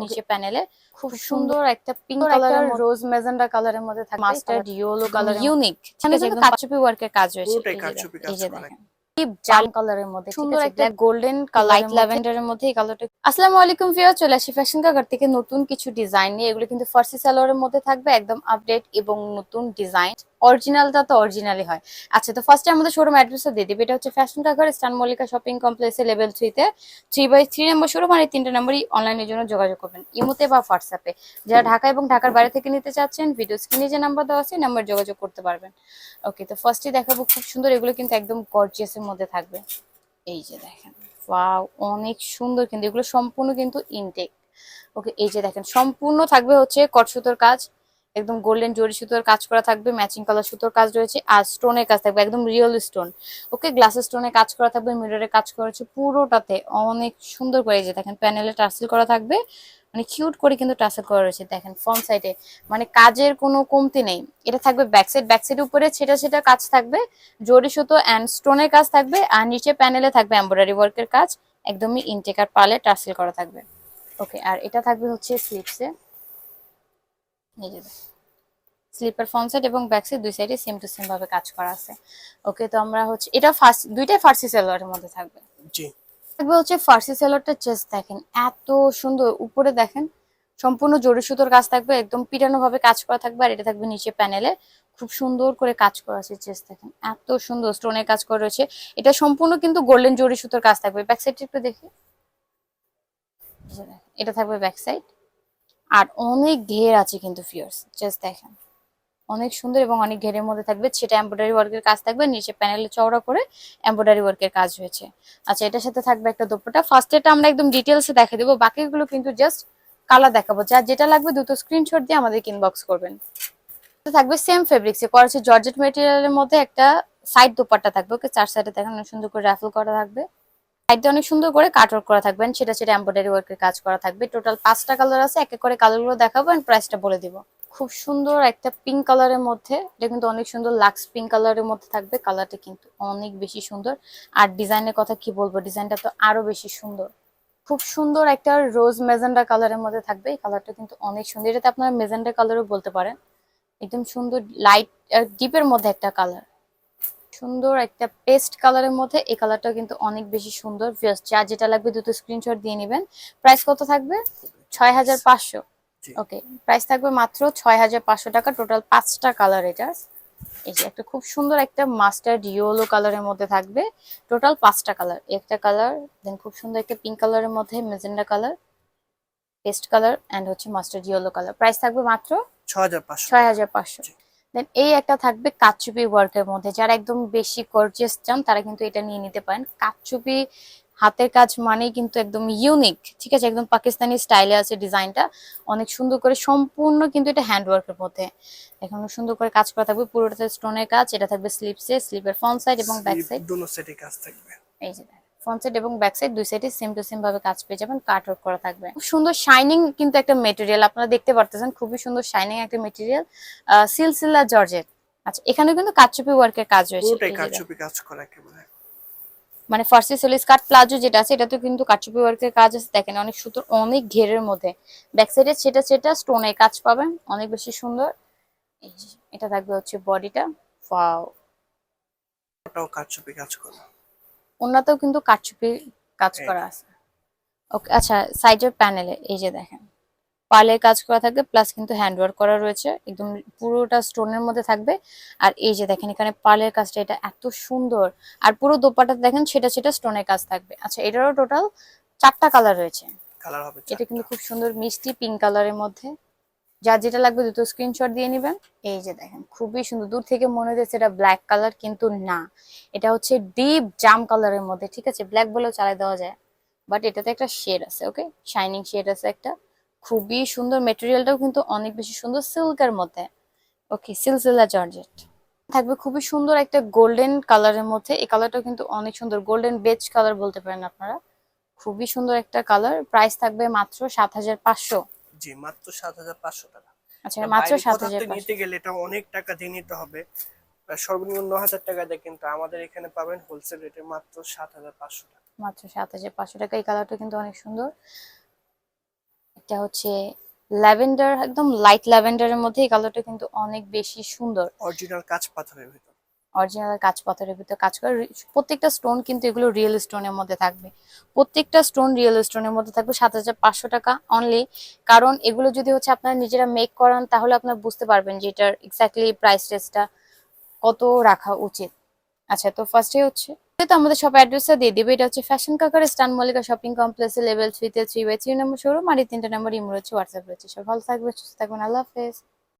নিচে প্যানেলে খুব সুন্দর একটা পিঙ্ক কালারের রোজ মেজেন্ডা কালারের মধ্যে থাকে মাস্টার্ড ইয়েলো কালার ইউনিক এখানে ঠিক আছে কাচুপি ওয়ার্কের কাজ হয়েছে এই যে দেখেন, এই যে কাজ করা। দেখেন জাম কালারের মধ্যে সুন্দর সুন্দর একটা একটা গোল্ডেন লাইট ল্যাভেন্ডারের মধ্যে। এই কালারটা আসসালামু আলাইকুম চলে আসি ফ্যাশন থেকে। নতুন কিছু ডিজাইন নিয়ে এগুলো কিন্তু ফার্সি সালোয়ারের মধ্যে থাকবে একদম আপডেট এবং নতুন ডিজাইন অরিজিনালটা তো অরিজিনালি হয়। আচ্ছা তো ফার্স্টে আমাদের শোরুম অ্যাড্রেসটা দিয়ে দিবে। এটা হচ্ছে ফ্যাশন স্টান মল্লিকা শপিং কমপ্লেক্সে লেভেল থ্রিতে three by three number showroom আর এই তিনটে নম্বরই অনলাইনের জন্য যোগাযোগ করবেন। ইমোতে বা হোয়াটসঅ্যাপে যারা ঢাকা এবং ঢাকার বাইরে থেকে নিতে চাচ্ছেন ভিডিও স্ক্রিনে যে নাম্বার দেওয়া আছে নাম্বার যোগাযোগ করতে পারবেন। ওকে তো ফার্স্টে দেখাবো খুব সুন্দর এগুলো কিন্তু একদম গর্জিয়াসের মধ্যে থাকবে। এই যে দেখেন, ওয়াও, অনেক সুন্দর কিন্তু, এগুলো সম্পূর্ণ কিন্তু ইনটেক ওকে, এই যে দেখেন, সম্পূর্ণ থাকবে হচ্ছে কটসুতোর কাজ। একদম গোল্ডেন জরি সুতোর কাজ করা থাকবে ম্যাচিং কালার সুতোর কাজ রয়েছে, আর স্টোনের কাজ থাকবে, একদম রিয়েল স্টোন ওকে গ্লাসের স্টোনে কাজ করা থাকবে মিররে কাজ করা হচ্ছে, পুরোটাতে অনেক সুন্দর করে যে দেখেন প্যানেলে টার্সেল করা থাকবে মানে কিউট করে কিন্তু টার্সেল করা রয়েছে, দেখেন ফ্রন্ট সাইডে মানে কাজের কোনো কমতি নেই। এটা থাকবে ব্যাক সাইড ব্যাক সাইড উপরে ছেটা ছেটা কাজ থাকবে জরি সুতো অ্যান্ড স্টোনের কাজ থাকবে, আর নিচে প্যানেলে থাকবে এমব্রয়ডারি ওয়ার্কের কাজ, একদমই ইনটেকার পালে টার্সেল করা থাকবে। ওকে আর এটা থাকবে হচ্ছে স্লিপসে যে স্লিপার ফ্রন্ট সাইড এবং ব্যাক সাইড দুই সাইডে সেম টু সেম ভাবে কাজ করা আছে। ওকে তো আমরা হচ্ছে এটা ফার্স্ট দুইটাই ফার্সি সালোয়ারের মধ্যে থাকবে। জি। থাকবে হচ্ছে ফার্সি সালোয়ারটা চেস্ট দেখেন এত সুন্দর উপরে দেখেন সম্পূর্ণ জরি সুতোর কাজ থাকবে একদম পিটানো ভাবে কাজ করা থাকবে আর এটা থাকবে নিচে প্যানেলে খুব সুন্দর করে কাজ করা আছে চেস্ট দেখেন এত সুন্দর স্টোনের কাজ করা রয়েছে। এটা সম্পূর্ণ কিন্তু গোল্ডেন জরি সুতোর কাজ থাকবে। ব্যাক সাইডটা একটু দেখি। এটা থাকবে ব্যাক সাইড আর অনেক ঘের আছে কিন্তু ফিয়ার্স জাস্ট দেখেন। অনেক সুন্দর এবং অনেক ঘেরের মধ্যে থাকবে, সেটা এমব্রয়ডারি ওয়ার্কের কাজ থাকবে, নিচে প্যানেলে চওড়া করে এমব্রয়ডারি ওয়ার্কের কাজ হয়েছে। আচ্ছা এটার সাথে থাকবে একটা দোপাট্টা। ফার্স্ট এটা আমরা একদম ডিটেলসে দেখে দেবো, বাকিগুলো কিন্তু জাস্ট কালার দেখাবো। যার যেটা লাগবে দুটো স্ক্রিনশট দিয়ে আমাদের ইনবক্স করবেন। থাকবে সেম ফেব্রিক্সে করা হচ্ছে জর্জেট মেটেরিয়ালের মধ্যে একটা সাইড দোপাট্টা থাকবে, ওকে চার সাইডে দেখেন, সুন্দর করে রাফল করা থাকবে। সাইডটা অনেক সুন্দর করে কাটওয়ার্ক করা থাকবেন সেটা সেটা এমব্রয়ডারি ওয়ার্কের কাজ করা থাকবে। টোটাল পাঁচটা কালার আছে, এক এক করে কালারগুলো দেখাবো এন্ড প্রাইসটা বলে দিব। খুব সুন্দর একটা পিঙ্ক কালারের মধ্যে, এটা কিন্তু অনেক সুন্দর লাক্স পিঙ্ক কালারের মধ্যে থাকবে কালারটা কিন্তু অনেক বেশি সুন্দর। আর ডিজাইনের কথা কি বলব ডিজাইনটা তো আরও বেশি সুন্দর। খুব সুন্দর একটা রোজ মেজেন্ডা কালারের মধ্যে থাকবে, এই কালারটা কিন্তু অনেক সুন্দর। এটাতে আপনারা মেজেন্ডা কালারও বলতে পারেন। একদম সুন্দর লাইট ডিপের মধ্যে একটা কালার সুন্দর একটা পেস্ট কালারের মধ্যে এই কালারটা কিন্তু অনেক বেশি সুন্দর যা যেটা লাগবে দুটো স্ক্রিনশট দিয়ে নেবেন। প্রাইস কত থাকবে? ছয় হাজার পাঁচশো। ওকে প্রাইস থাকবে মাত্র ছয় হাজার পাঁচশো টাকা টোটাল পাঁচটা কালার এটা। এই যে একটা খুব সুন্দর একটা মাস্টার্ড ইয়েলো কালারের মধ্যে থাকবে টোটাল পাঁচটা কালার একটা কালার দেন খুব সুন্দর একটা পিঙ্ক কালারের মধ্যে magenta colour paste colour and হচ্ছে মাস্টার্ড ইয়েলো কালার প্রাইস থাকবে মাত্র ছয় হাজার পাঁচশো। দেন এই একটা থাকবে কাচুপি ওয়ার্কের মধ্যে। যারা একদম বেশি গর্জিয়াস চান তারা কিন্তু এটা নিয়ে নিতে পারেন। কাচুপি হাতের কাজ মানেই কিন্তু একদম ইউনিক ঠিক আছে? একদম পাকিস্তানি স্টাইলে আছে ডিজাইনটা অনেক সুন্দর করে সম্পূর্ণ কিন্তু এটা হ্যান্ড ওয়ার্কের মধ্যে। এখন সুন্দর করে কাজ করা থাকবে। পুরোটাতে স্টোনের কাজ এটা থাকবে স্লিপসে স্লিপের ফ্রন্ট সাইড এবং ব্যাক সাইড দুনো সেটে কাজ থাকবে। এই যে ফ্রন্ট সাইড এবং ব্যাক সাইড দুই সাইডে সেম টু সেম ভাবে কাজ পেয়ে যাবেন কাট ওয়ার্ক করা থাকবে। খুব সুন্দর শাইনিং কিন্তু একটা মেটেরিয়াল আপনারা দেখতে পারতেছেন খুবই সুন্দর শাইনিং একটা মেটেরিয়াল সিলসিলা জর্জেট। আচ্ছা এখানে কিন্তু কাচুপি ওয়ার্কের কাজ রয়েছে। কারচুপি কাজ করা একেবারে। মানে ফার্সি সেলিস কাট প্লাজো যেটা আছে এটাতে কিন্তু কাচুপি ওয়ার্কের কাজ আছে। দেখেন অনেক সুন্দর অনেক ঘেরের মধ্যে। ব্যাক সাইডে সেটা সেটা স্টোনের কাজ পাবেন অনেক বেশি সুন্দর। এটা থাকবে হচ্ছে বডিটা ওয়াও ওটাও কারচুপি কাজ করা। ওনাতেও কিন্তু কারচুপি কাজ করা আছে। ওকে আচ্ছা সাইডের প্যানেলে এই যে দেখেন। পার্লের কাজ করা থাকবে প্লাস কিন্তু হ্যান্ড ওয়ার্ক করা রয়েছে। একদম পুরোটা স্টোনের মধ্যে থাকবে। আর এই যে দেখেন এখানে পার্লের কাজটা এটা এত সুন্দর। আর পুরো দোপাটা দেখেন সেটা সেটা স্টোনের কাজ থাকবে। আচ্ছা এটারও টোটাল চারটা কালার রয়েছে। কালার হবে এটা কিন্তু খুব সুন্দর মিষ্টি পিঙ্ক কালারের মধ্যে। যার যেটা লাগবে দুটো স্ক্রিনশট দিয়ে নেবেন। এই যে দেখেন, খুবই সুন্দর। দূর থেকে মনে হচ্ছে এটা ব্ল্যাক কালার কিন্তু না। এটা হচ্ছে ডিপ জাম কালারের মধ্যে, ঠিক আছে? ব্ল্যাক বলেও চালাই দেওয়া যায়। বাট এটাতে একটা শেড আছে ওকে শাইনিং শেড আছে একটা। খুবই সুন্দর মেটেরিয়ালটাও কিন্তু অনেক বেশি সুন্দর সিল্কের মধ্যে। ওকে সিলসিলা জর্জেট থাকবে খুবই সুন্দর একটা গোল্ডেন কালারের মধ্যে। এই কালারটাও কিন্তু অনেক সুন্দর। গোল্ডেন বেজ কালার বলতে পারেন আপনারা। খুবই সুন্দর একটা কালার প্রাইস থাকবে মাত্র সাত হাজার পাঁচশো। জি মাত্র সাত হাজার পাঁচশো টাকা। আচ্ছা মাত্র নিতে গেলে এটা অনেক টাকা দিয়ে নিতে হবে। সর্বনিম্ন টাকা দেয় কিন্তু আমাদের এখানে পাবেন হোলসেল রেটে মাত্র সাত হাজার পাঁচশো টাকা। মাত্র সাত হাজার পাঁচশো টাকা। এই কালারটা কিন্তু অনেক সুন্দর। এটা হচ্ছে ল্যাভেন্ডার একদম লাইট ল্যাভেন্ডারের মধ্যে এই কালারটা কিন্তু অনেক বেশি সুন্দর। অরিজিনাল কাঁচ পাথরের ভিতর। অরিজিনাল কাঁচ পাথরের ভিতরে কাজ করে। প্রত্যেকটা স্টোন কিন্তু এগুলো রিয়েল স্টোনের মধ্যে থাকবে। প্রত্যেকটা স্টোন রিয়েল স্টোনের মধ্যে থাকবে সাত হাজার পাঁচশো টাকা অনলি কারণ এগুলো যদি হচ্ছে আপনারা নিজেরা মেক করান, তাহলে আপনারা বুঝতে পারবেন যে এটার এক্স্যাক্টলি প্রাইস রেঞ্জটা কত রাখা উচিত। আচ্ছা তো ফার্স্টে হচ্ছে তো আমাদের সব অ্যাড্রেসটা দিয়ে দেবে। এটা হচ্ছে ফ্যাশন কাকার স্টান মল্লিকা শপিং কমপ্লেক্সে লেভেল থ্রিতে three by three number showroom আর এই তিনটা নম্বর ইমো রয়েছে হোয়াটসঅ্যাপ রয়েছে। সব ভালো থাকবে সুস্থ থাকবেন। আল্লাহ হাফেজ।